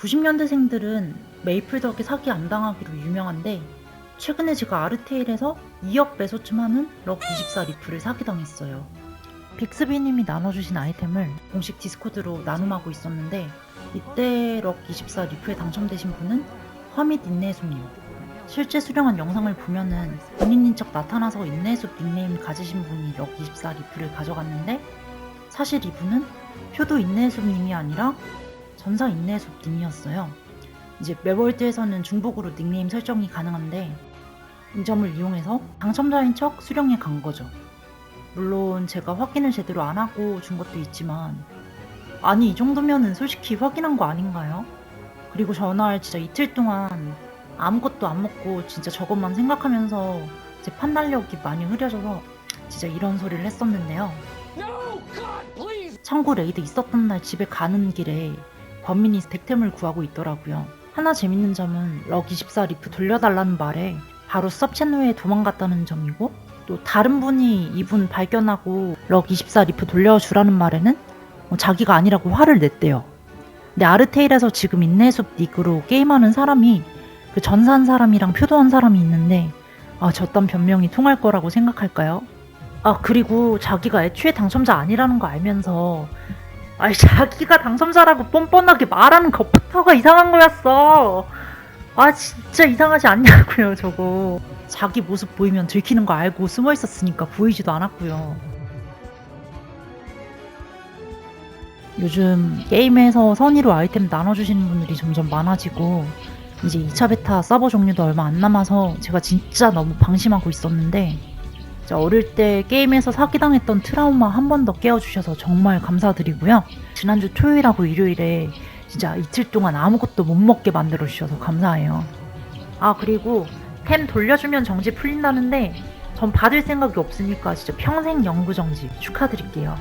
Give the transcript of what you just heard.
90년대생들은 메이플 덕에 사기 안 당하기로 유명한데 최근에 제가 아르테일에서 2억 매소쯤 하는 럭 24 리플을 사기당했어요. 빅스비님이 나눠주신 아이템을 공식 디스코드로 나눔하고 있었는데 이때 럭 24 리플에 당첨되신 분은 화밋 인내숲님 실제 수령한 영상을 보면은 본인인 척 나타나서 인내숲 닉네임 가지신 분이 럭 24 리플을 가져갔는데 사실 이분은 표도 인내숲님이 아니라 전사 인내숲님이었어요. 이제 매월드에서는 중복으로 닉네임 설정이 가능한데 이 점을 이용해서 당첨자인 척 수령해 간 거죠. 물론 제가 확인을 제대로 안 하고 준 것도 있지만 아니 이 정도면은 솔직히 확인한 거 아닌가요? 그리고 전날 진짜 이틀 동안 아무것도 안 먹고 진짜 저것만 생각하면서 제 판단력이 많이 흐려져서 진짜 이런 소리를 했었는데요. No, God, please. 창고 레이드 있었던 날 집에 가는 길에 범인이 덱템을 구하고 있더라고요. 하나 재밌는 점은 럭 24 리프 돌려달라는 말에 바로 서브채널에 도망갔다는 점이고 또 다른 분이 이분 발견하고 럭 24 리프 돌려주라는 말에는 뭐 자기가 아니라고 화를 냈대요. 근데 아르테일에서 지금 인내숲 닉으로 게임하는 사람이 그 전사한 사람이랑 표도한 사람이 있는데 아 저딴 변명이 통할 거라고 생각할까요? 아 그리고 자기가 애초에 당첨자 아니라는 거 알면서 아니 자기가 당첨자라고 뻔뻔하게 말하는 것부터가 이상한 거였어. 아 진짜 이상하지 않냐고요 저거. 자기 모습 보이면 들키는 거 알고 숨어 있었으니까 보이지도 않았고요. 요즘 게임에서 선의로 아이템 나눠주시는 분들이 점점 많아지고 이제 2차 베타 서버 종류도 얼마 안 남아서 제가 진짜 너무 방심하고 있었는데 어릴 때 게임에서 사기당했던 트라우마 한 번 더 깨워주셔서 정말 감사드리고요. 지난주 토요일하고 일요일에 진짜 이틀 동안 아무것도 못 먹게 만들어 주셔서 감사해요. 아 그리고 템 돌려주면 정지 풀린다는데 전 받을 생각이 없으니까 진짜 평생 영구 정지 축하드릴게요.